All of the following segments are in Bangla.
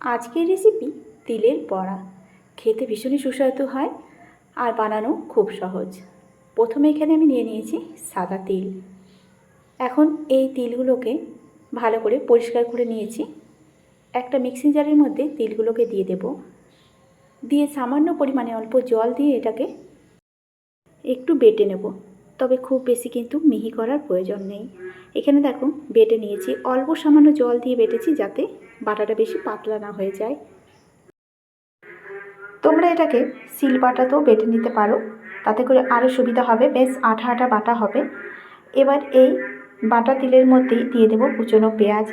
আজকের রেসিপি তিলের বড়া। খেতে ভীষণই সুস্বাদু হয় আর বানানো খুব সহজ। প্রথমে এখানে আমি নিয়ে নিয়েছি সাদা তিল। এখন এই তিলগুলোকে ভালো করে পরিষ্কার করে নিয়েছি। একটা মিক্সিং জারের মধ্যে তিলগুলোকে দিয়ে দেব। দিয়ে সামান্য পরিমাণে অল্প জল দিয়ে এটাকে একটু বেটে নেব। তবে খুব বেশি কিন্তু মিহি করার প্রয়োজন নেই। এখানে দেখো, বেটে নিয়েছি। অল্প সামান্য জল দিয়ে বেটেছি যাতে বাটাটা বেশি পাতলা না হয়ে যায়। তোমরা এটাকে সিল বাটাতেও বেটে নিতে পারো। তাতে করে আরও সুবিধা হবে। বেশ আঠা আঠা বাটা হবে। এবার এই বাটা তিলের মধ্যেই দিয়ে দেবো কুচনো পেঁয়াজ।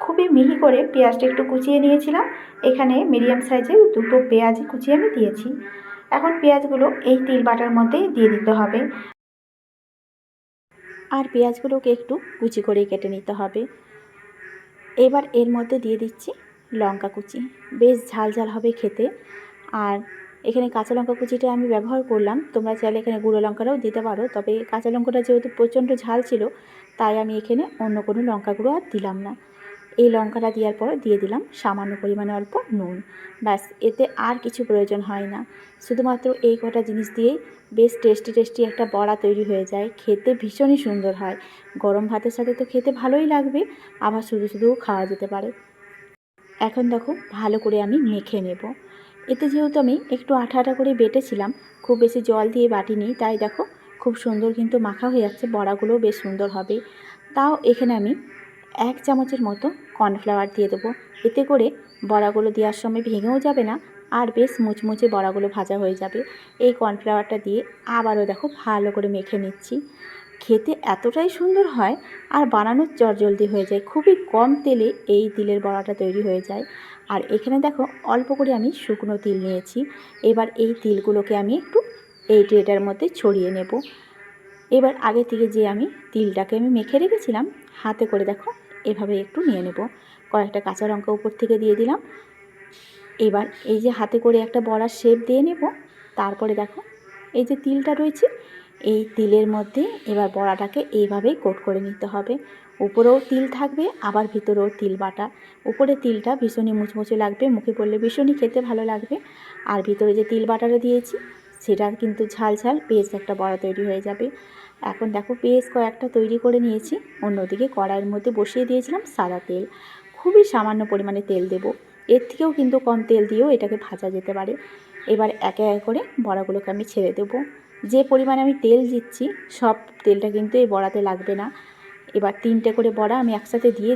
খুবই মিহি করে পেঁয়াজটা একটু কুচিয়ে নিয়েছিলাম। এখানে মিডিয়াম সাইজের দুটো পেঁয়াজ কুচিয়ে আমি দিয়েছি। এখন পেঁয়াজগুলো এই তিল বাটার মধ্যেই দিয়ে দিতে হবে। আর পেঁয়াজগুলোকে একটু কুচি করে কেটে নিতে হবে। এবার এর মধ্যে দিয়ে দিচ্ছি লঙ্কা কুচি। বেশ ঝাল ঝাল হবে খেতে। আর এখানে কাঁচা লঙ্কা কুচিটা আমি ব্যবহার করলাম। তোমরা চাইলে এখানে গুঁড়ো লঙ্কাটাও দিতে পারো। তবে কাঁচা লঙ্কাটা যেহেতু প্রচণ্ড ঝাল ছিল, তাই আমি এখানে অন্য কোনো লঙ্কা গুঁড়ো আর দিলাম না। এই লঙ্কাটা দেওয়ার পর দিয়ে দিলাম সামান্য পরিমাণে অল্প নুন। ব্যাস, এতে আর কিছু প্রয়োজন হয় না। শুধুমাত্র এই কটা জিনিস দিয়েই বেশ টেস্টি টেস্টি একটা বড়া তৈরি হয়ে যায়। খেতে ভীষণই সুন্দর হয়। গরম ভাতের সাথে তো খেতে ভালোই লাগবে, আবার শুধু শুধুও খাওয়া যেতে পারে। এখন দেখো, ভালো করে আমি মেখে নেব। এতে যেহেতু আমি একটু আঠা আঠা করে বেটেছিলাম, খুব বেশি জল দিয়ে বাটিনি, তাই দেখো, খুব সুন্দর কিন্তু মাখা হয়ে যাচ্ছে, বড়াগুলোও বেশ সুন্দর হবে। তাও এখানে আমি এক চামচের মতো কর্নফ্লাওয়ার দিয়ে দেবো। এতে করে বড়াগুলো দেওয়ার সময় ভেঙেও যাবে না আর বেশ মুচমুচে বড়াগুলো ভাজা হয়ে যাবে। এই কর্নফ্লাওয়ারটা দিয়ে আবারও দেখো ভালো করে মেখে নিচ্ছি। খেতে এতটাই সুন্দর হয় আর বানানোর জলদি হয়ে যায়। খুবই কম তেলে এই তিলের বড়াটা তৈরি হয়ে যায়। আর এখানে দেখো অল্প করে আমি শুকনো তিল নিয়েছি। এবার এই তিলগুলোকে আমি একটু এই ট্রেটার মধ্যে ছড়িয়ে নেব। এবার আগে থেকে যে আমি তিলটাকে আমি মেখে রেখেছিলাম, হাতে করে দেখো, এভাবে একটু নিয়ে নেব। কয়েকটা কাঁচা লঙ্কা উপর থেকে দিয়ে দিলাম। এবার এই যে হাতে করে একটা বড়ার শেপ দিয়ে নেব, তারপরে দেখো, এই যে তিলটা রয়েছে, এই তিলের মধ্যে এবার বড়াটাকে এইভাবেই কোট করে নিতে হবে। উপরেও তিল থাকবে, আবার ভিতরেও তিল বাটা। উপরে তিলটা ভীষণই মুচমুচে লাগবে, মুখে পড়লে ভীষণই খেতে ভালো লাগবে। আর ভিতরে যে তিল বাটাটা দিয়েছি সেটা কিন্তু ঝাল ঝাল বেশ একটা বড়া তৈরি হয়ে যাবে। এখন দেখো বেশ কয়েকটা তৈরি করে নিয়েছি। অন্যদিকে কড়াইয়ের মধ্যে বসিয়ে দিয়েছিলাম সাদা তেল। খুবই সামান্য পরিমাণে তেল দেব। এর থেকেও কিন্তু কম তেল দিয়েও এটাকে ভাজা যেতে পারে। এবার একে একে করে বড়াগুলোকে আমি ছেড়ে দেবো। যে পরিমাণে আমি তেল দিচ্ছি, সব তেলটা কিন্তু এই বড়াতে লাগবে না। এবার তিনটে করে বড়া আমি একসাথে দিয়ে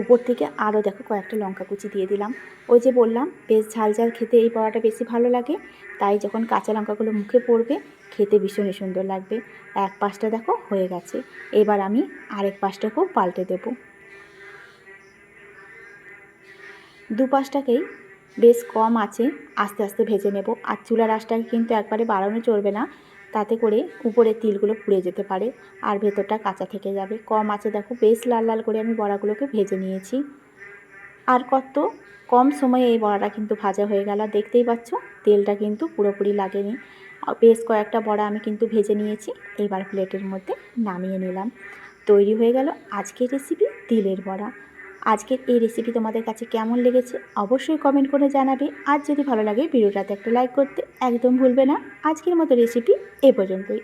উপর থেকে আরও দেখো কয়েকটা লঙ্কা কুচি দিয়ে দিলাম। ওই যে বললাম, বেশ ঝাল ঝাল খেতে এই বড়াটা বেশি ভালো লাগে, তাই যখন কাঁচা লঙ্কাগুলো মুখে পড়বে, খেতে ভীষণই সুন্দর লাগবে। এক পাশটা দেখো হয়ে গেছে, এবার আমি আরেক পাশটাকেও পাল্টে দেব। দু পাশটাকেই বেশ কম আছে, আস্তে আস্তে ভেজে নেব। আর চুলার আঁচটাকে কিন্তু একবারে বাড়ানো চলবে না তাতে করে উপরে তিলগুলো পুড়ে যেতে পারে আর ভেতরটা কাঁচা থেকে যাবে। কম আছে দেখো, বেশ লাল লাল করে আমি বড়াগুলোকে ভেজে নিয়েছি। আর কত কম সময়ে এই বড়াটা কিন্তু ভাজা হয়ে গেল। দেখতেই পাচ্ছ, তেলটা কিন্তু পুরোপুরি লাগেনি। বেশ কয়েকটা বড়া আমি কিন্তু ভেজে নিয়েছি। এবার প্লেটের মধ্যে নামিয়ে নিলাম। তৈরি হয়ে গেল আজকের রেসিপি তিলের বড়া। আজকের এই রেসিপি তোমাদের কাছে কেমন লেগেছে অবশ্যই কমেন্ট করে জানাবে। আর যদি ভালো লাগে, ভিডিওটাতে একটা লাইক করতে একদম ভুলবে না। আজকের মতো রেসিপি এ পর্যন্তই।